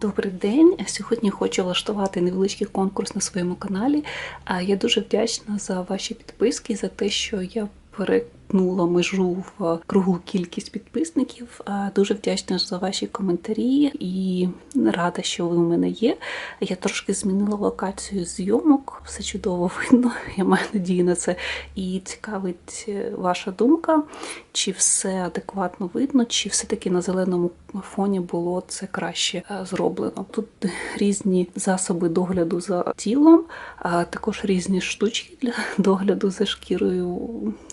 Добрий день. Сьогодні хочу влаштувати невеличкий конкурс на своєму каналі. Я дуже вдячна за ваші підписки, за те, що я перетнула межу в кругу кількість підписників. Дуже вдячна за ваші коментарі і рада, що ви у мене є. Я трошки змінила локацію зйомок, все чудово видно. Я маю надію на це. І цікавить е, ваша думка, чи все адекватно видно, чи все-таки на зеленому фоні було це краще е, зроблено. Тут різні засоби догляду за тілом, а також різні штучки для догляду за шкірою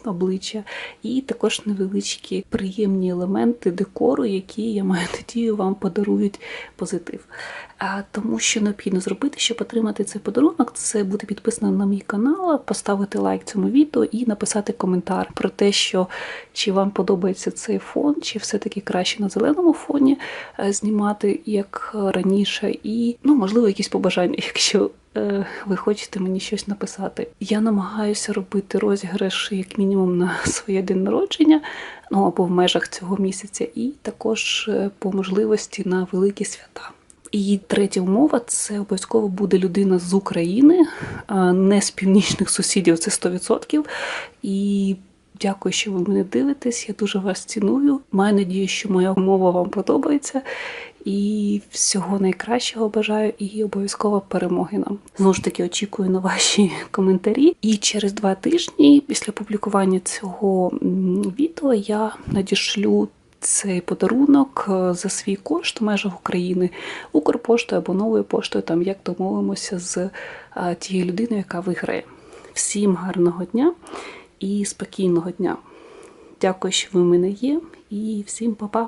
обличчя, і також невеличкі приємні елементи декору, які я маю надію вам подарують позитив. Тому, що необхідно зробити, щоб отримати цей подарунок, це бути підписаним на мій канал, поставити лайк цьому відео і написати коментар про те, що чи вам подобається цей фон, чи все-таки краще на зеленому фоні е, знімати як раніше, і ну можливо якісь побажання, якщо е, ви хочете мені щось написати. Я намагаюся робити розіграш як мінімум на своє день народження, ну або в межах цього місяця, і також е, по можливості на великі свята. І третя умова це обов'язково буде людина з України, не з північних сусідів, це 100%. І дякую, що ви мене дивитесь. Я дуже вас ціную. Маю надію, що моя мова вам подобається. І всього найкращого бажаю і обов'язково перемоги нам. Знову ж таки, очікую на ваші коментарі. І через два тижні після публікування цього відео я надішлю цей подарунок е, за свій кошт в межах України Укрпоштою або новою поштою, там як домовимося з е, тією людиною, яка виграє. Всім гарного дня і спокійного дня. Дякую, що ви в мене є, і всім па-па!